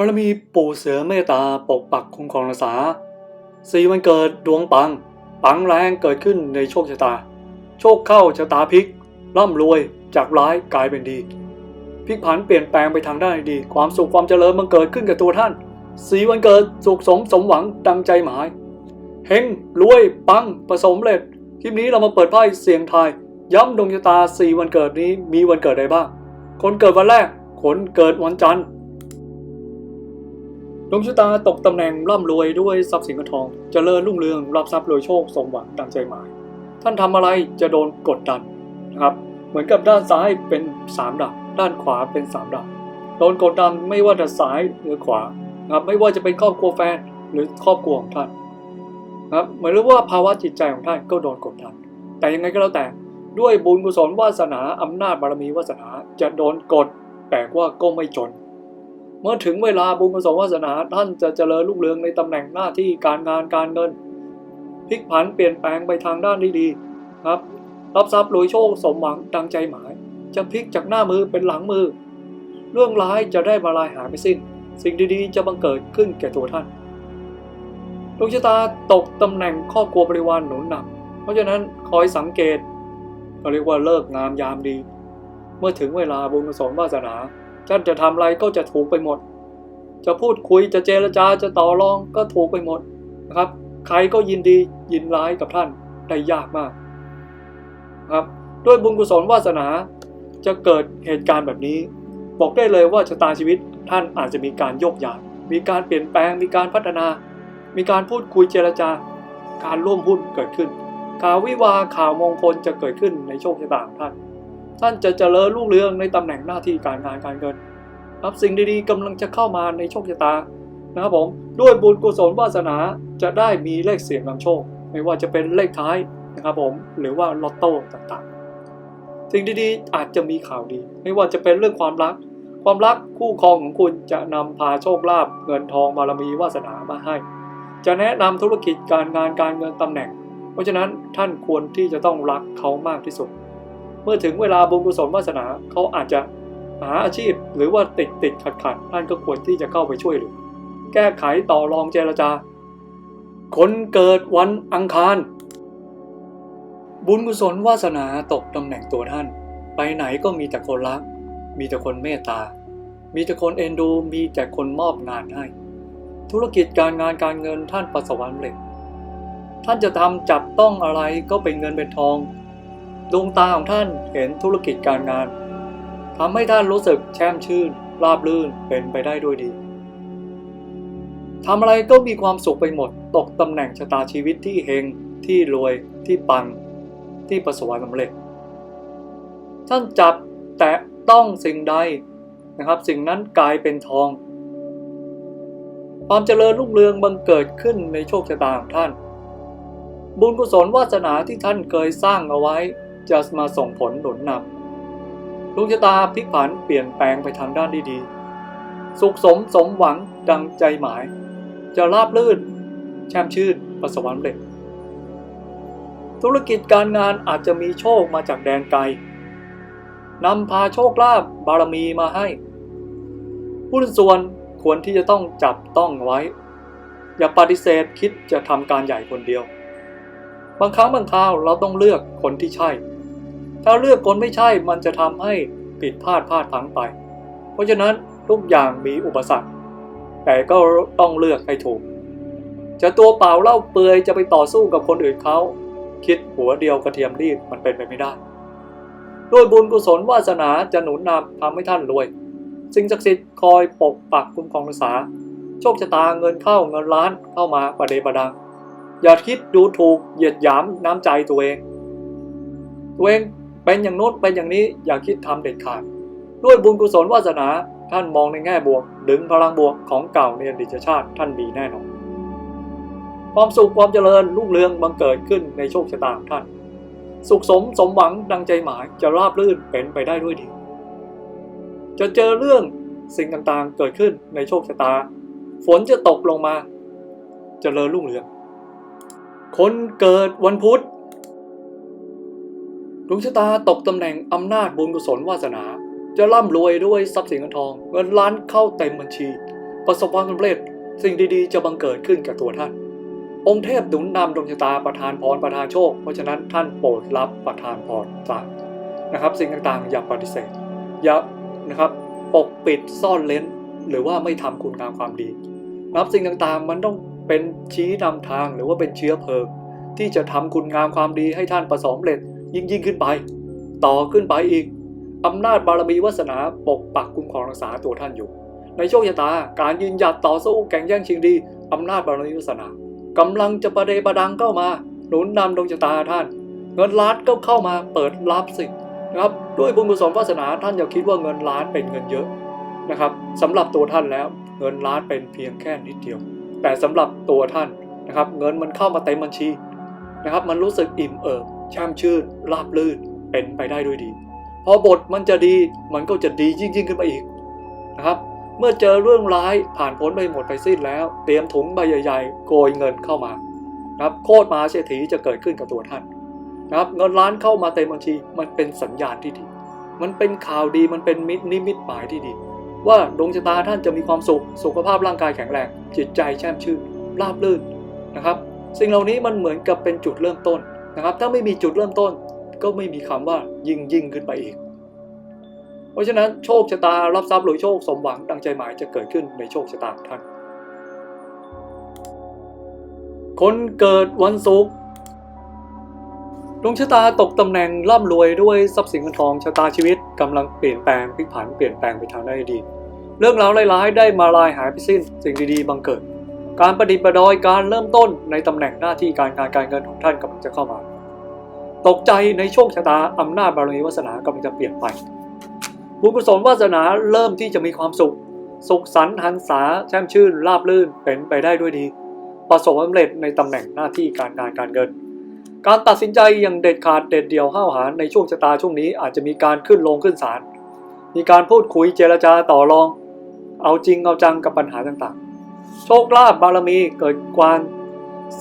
ารมีปู่เสือเมตตาปกปักคุ้มครองรักษาสี่วันเกิดดวงปัง ปังแรงเกิดขึ้นในโชคชะตา โชคเข้าชะตาพลิก ร่ำรวยจากร้ายกลายเป็นดีพลิกผันเปลี่ยนแปลงไปทางด้านดี ความสุขความเจริญมันเกิดขึ้นกับตัวท่านสีวันเกิดสุขสมสมหวังดังใจหมายเฮงรวยปังประสมเร็จคลิปนี้เรามาเปิดไพ่เสียงทายย้ำดวงชะตาสีวันเกิดนี้มีวันเกิดใดบ้าง คนเกิดวันแรก คนเกิดวันจันทร์ ดวงชะตาตกตำแหน่งร่ำรวยด้วยทรัพย์สินเงินทองเจริญรุ่งเรืองรับทรัพย์รวยโชคสมหวังดังใจหมาย ท่านทำอะไรจะโดนกดดันนะครับ เหมือนกับด้านซ้ายเป็นสามดาบด้านขวาเป็นสามดาบโดนกดดันไม่ว่าจะซ้ายหรือขวานะครับไม่ว่าจะเป็นครอบครัวแฟนหรือครอบครัวของท่านนะครับเหมือนว่าภาวะจิตใจของท่านก็โดนกดดัน แต่ยังไงก็แล้วแต่ด้วยบุญกุศลวาสนาอำนาจบารมีวาสนาจะโดนกดแต่ว่าก็ไม่จน เมื่อถึงเวลาบุญกุศลวาสนาท่านจะเจริญรุ่งเรืองในตำแหน่งหน้าที่การงานการเงินพลิกผันเปลี่ยนแปลงไปทางด้านที่ดีครับ รับทรัพย์รวยโชคสมหวังดังใจหมาย จะพลิกจากหน้ามือเป็นหลังมือ เรื่องร้ายจะได้มาลายหายไปสิ้น สิ่งดีๆ จะบังเกิดขึ้นแก่ตัวท่านดวงชะตาตกตำแหน่งครอบครัวบริวารหนุนนำเพราะฉะนั้นคอยสังเกตก็เรียกว่าเลิกงามยามดี เมื่อถึงเวลาบุญกุศลวาสนา ท่านจะทำอะไรก็จะถูกไปหมด จะพูดคุยจะเจรจาจะต่อรองก็ถูกไปหมดนะครับ ใครก็ยินดียินร้ายกับท่านได้ยากมากครับด้วยบุญกุศลวาสนาจะเกิดเหตุการณ์แบบนี้ บอกได้เลยว่าชะตาชีวิตท่านอาจจะมีการโยกย้ายมีการเปลี่ยนแปลง มีการพัฒนา มีการพูดคุยเจรจา การร่วมหุ้นเกิดขึ้น ข่าววิวาข่าวมงคลจะเกิดขึ้นในโชคชะตาของท่าน ท่านจะเจริญรุ่งเรืองในตำแหน่งหน้าที่การงานการเงินครับสิ่งดีๆกำลังจะเข้ามาในโชคชะตานะครับผมด้วยบุญกุศลวาสนาจะได้มีเลขเสียงนำโชค ไม่ว่าจะเป็นเลขท้ายนะครับผมหรือว่าลอตโต้ต่างๆ สิ่งดีๆอาจจะมีข่าวดี ไม่ว่าจะเป็นเรื่องความรัก ความรักคู่ครองของคุณจะนำพาโชคลาภเงินทองบารมีวาสนามาให้ จะแนะนำธุรกิจการงานการเงินตำแหน่ง เพราะฉะนั้นท่านควรที่จะต้องรักเขามากที่สุด เมื่อถึงเวลาบุญกุศลวาสนาเขาอาจจะหาอาชีพหรือว่าติดติดขัดขัดท่านก็ควรที่จะเข้าไปช่วยเหลือแก้ไขต่อรองเจรจา คนเกิดวันอังคาร บุญกุศลวาสนาตกตำแหน่งตัวท่าน ไปไหนก็มีแต่คนรัก มีแต่คนเมตตา มีแต่คนเอ็นดู มีแต่คนมอบงานให้ ธุรกิจการงานการเงินท่านประสบความสำเร็จ ท่านจะทำจับต้องอะไรก็เป็นเงินเป็นทอง ดวงตาของท่านเห็นธุรกิจการงานทำให้ท่านรู้สึกแช่มชื่น ราบรื่นเป็นไปได้ด้วยดีทำอะไรก็มีความสุขไปหมด ตกตำแหน่งชะตาชีวิตที่เฮงที่รวยที่ปัง ที่ประสบความสำเร็จ ท่านจับแตะต้องสิ่งใดนะครับ สิ่งนั้นกลายเป็นทอง ความเจริญรุ่งเรืองบังเกิดขึ้นในโชคชะตาของท่าน บุญกุศลวาสนาที่ท่านเคยสร้างเอาไว้ จะมาส่งผลหนุนนำดวงชะตาพลิกผันเปลี่ยนแปลงไปทางด้านดีๆ สุขสมสมหวังดังใจหมาย จะราบลื่น แช่มชื่นประสบความสำเร็จ ธุรกิจการงานอาจจะมีโชคมาจากแดนไกลนำพาโชคลาภบารมีมาให้ผู้ส่วนควรที่จะต้องจับต้องไว้ อย่าปฏิเสธคิดจะทำการใหญ่คนเดียว บางครั้งบางคราวเราต้องเลือกคนที่ใช่ ถ้าเลือกคนไม่ใช่มันจะทำให้ผิดพลาดพลาดพลั้งไป เพราะฉะนั้นทุกอย่างมีอุปสรรค แต่ก็ต้องเลือกให้ถูก จะตัวเปล่าเล่าเปลือยจะไปต่อสู้กับคนอื่นเขาคิดหัวเดียวกระเทียมรีบมันเป็นไปไม่ได้ด้วยบุญกุศลวาสนาจะหนุนนำทำให้ท่านรวย สิ่งศักดิ์สิทธิ์คอยปกปักคุ้มครองรักษา โชคชะตาเงินเข้าเงินล้านเข้ามาประเดประดัง อย่าคิดดูถูกเหยียดหยามน้ำใจตัวเอง ตัวเอง เป็นอย่างโน้นเป็นอย่างนี้อย่าคิดทำเด็ดขาด ด้วยบุญกุศลวาสนาท่านมองในแง่บวก ดึงพลังบวกของเก่าในอดีตชาติท่านมีแน่นอน ความสุขความเจริญรุ่งเรืองบังเกิดขึ้นในโชคชะตาของท่าน สุขสมสมหวังดังใจหมายจะราบรื่นเป็นไปได้ด้วยดี จะเจอเรื่องสิ่งต่างๆเกิดขึ้นในโชคชะตา ฝนจะตกลงมาจเจริญรุ่งเรือง คนเกิดวันพุธ ดวงชะตาตกตำแหน่งอำนาจบุญกุศลวาสนา จะร่ำรวยด้วยทรัพย์สินเงินทอง เงินล้านเข้าเต็มบัญชี ประสบความสำเร็จสิ่งดีๆ จะบังเกิดขึ้นกับตัวท่าน องค์เทพหนุนนำดวงชะตาประทานพรประทานโชค เพราะฉะนั้นท่านโปรดรับประทานพรซะนะครับ สิ่งต่างๆ อย่าปฏิเสธอย่านะครับปกปิดซ่อนเล้น หรือว่าไม่ทำคุณงามความดีนับสิ่งต่างๆ มันต้องเป็นชี้นำทางหรือว่าเป็นเชื้อเพลิงที่จะทำคุณงามความดีให้ท่านประสบความสำเร็จ ยิ่งยิ่งขึ้นไป ต่อขึ้นไปอีกอำนาจบารมีวาสนาปกปักคุ้มครองรักษาตัวท่านอยู่ ในโชคชะตาการยืนหยัดต่อสู้แข่งแย่งชิงดีอำนาจบารมีวาสนากำลังจะประเดประดังเข้ามา หนุนนำดวงชะตาท่าน เงินล้านก็เข้ามาเปิดรับสินะครับด้วยบุญกุศลวาสนาท่านอย่าคิดว่าเงินล้านเป็นเงินเยอะนะครับสำหรับตัวท่านแล้วเงินล้านเป็นเพียงแค่นิดเดียว แต่สำหรับตัวท่านนะครับ เงินมันเข้ามาเต็มบัญชีนะครับ มันรู้สึกอิ่มเอิบ แช่มชื่นราบลื่นเป็นไปได้ด้วยดี พอบทมันจะดีมันก็จะดียิ่งยิ่งขึ้นไปอีกนะครับ เมื่อเจอเรื่องร้ายผ่านพ้นไปหมดไปสิ้นแล้ว เตรียมถุงใบใหญ่ๆโกยเงินเข้ามานะครับโคตรมาเศรษฐีจะเกิดขึ้นกับตัวท่านนะครับเงินล้านเข้ามาเต็มบัญชีมันเป็นสัญญาณที่ดี มันเป็นข่าวดีมันเป็นมิตรนิมิตหมายที่ดี ว่าดวงชะตาท่านจะมีความสุขสุขภาพร่างกายแข็งแรงจิตใจแช่มชื่นราบรื่นนะครับ สิ่งเหล่านี้มันเหมือนกับเป็นจุดเริ่มต้น นะครับ ถ้าไม่มีจุดเริ่มต้นก็ไม่มีคำว่ายิ่งยิ่งขึ้นไปอีก เพราะฉะนั้นโชคชะตารับทรัพย์หรือโชคสมหวังดังใจหมายจะเกิดขึ้นในโชคชะตาท่าน คนเกิดวันศุกร์ดวงชะตาตกตำแหน่งร่ำรวยด้วยทรัพย์สินเงินทองชะตาชีวิตกำลังเปลี่ยนแปลงพลิกผันเปลี่ยนแปลงไปทางด้านดี เรื่องราวร้ายๆได้มาลายหายไปสิ้นสิ่งดีๆบังเกิด การประดิษฐ์ประดอยการเริ่มต้นในตำแหน่งหน้าที่การงานการเงินของท่านกำลังจะเข้ามา ตกใจในโชคชะตาอำนาจบารมีวาสนากำลังจะเปลี่ยนไป บุญกุศลวาสนาเริ่มที่จะมีความสุข สุขสันต์หันษาแช่มชื่นราบรื่นเป็นไปได้ด้วยดี ประสบความสำเร็จในตำแหน่งหน้าที่การงานการเงิน การตัดสินใจอย่างเด็ดขาดเด็ดเดี่ยวห้าวหาญในช่วงชะตาช่วงนี้อาจจะมีการขึ้นลงขึ้นศาลมีการพูดคุยเจรจาต่อรอง เอาจริงเอาจังกับปัญหาต่างๆ คลาภบารมีเกิดความ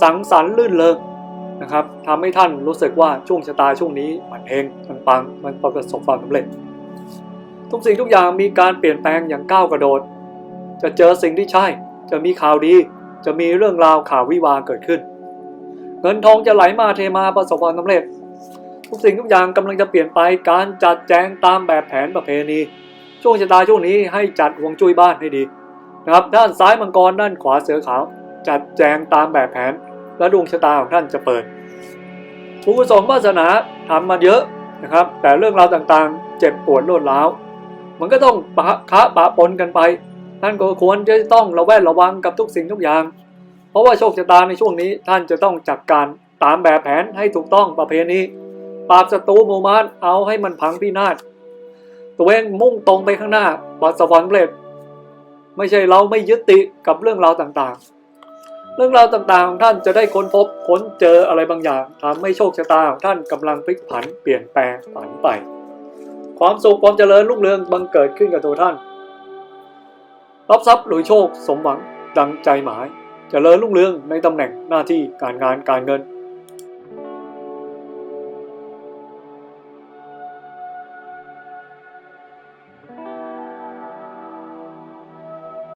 สังสรรค์ลื่นเริงนะครับทำให้ท่านรู้สึกว่าช่วงชะตาช่วงนี้มันเฮงมันปังมันประสบความสำเร็จ ทุกสิ่งทุกอย่างมีการเปลี่ยนแปลงอย่างก้าวกระโดด จะเจอสิ่งที่ใช่ จะมีข่าวดี จะมีเรื่องราวข่าววิวาเกิดขึ้น เงินทองจะไหลมาเทมาประสบความสำเร็จ ทุกสิ่งทุกอย่างกำลังจะเปลี่ยนไปการจัดแจงตามแบบแผนประเพณี ช่วงชะตาช่วงนี้ให้จัดห่วงจุ้ยบ้านให้ดี นะครับ ด้านซ้ายมังกรด้านขวาเสือขาว จัดแจงตามแบบแผน และดวงชะตาของท่านจะเปิดผู้กุศลวาสนาทำมาเยอะนะครับ แต่เรื่องราวต่างๆ เจ็บปวดรวดร้าว มันก็ต้องปะคะปะปนกันไป ท่านก็ควรจะต้องระแวดระวังกับทุกสิ่งทุกอย่าง เพราะว่าโชคชะตาในช่วงนี้ท่านจะต้องจัดการตามแบบแผนให้ถูกต้องประเพณีปราบศัตรูมูมารเอาให้มันพังพินาศตัวเองมุ่งตรงไปข้างหน้าประสวามสำเร็จ ไม่ใช่เราไม่ยึดติดกับเรื่องราวต่างๆ เรื่องราวต่างๆของท่านจะได้ค้นพบค้นเจออะไรบางอย่างทำให้โชคชะตาของท่านกำลังพลิกผันเปลี่ยนแปลงผันไป ความสุขความเจริญรุ่งเรืองบังเกิดขึ้นกับตัวท่าน รับทรัพย์หรือโชคสมหวังดังใจหมายเจริญรุ่งเรืองในตำแหน่งหน้าที่การงานการเงิน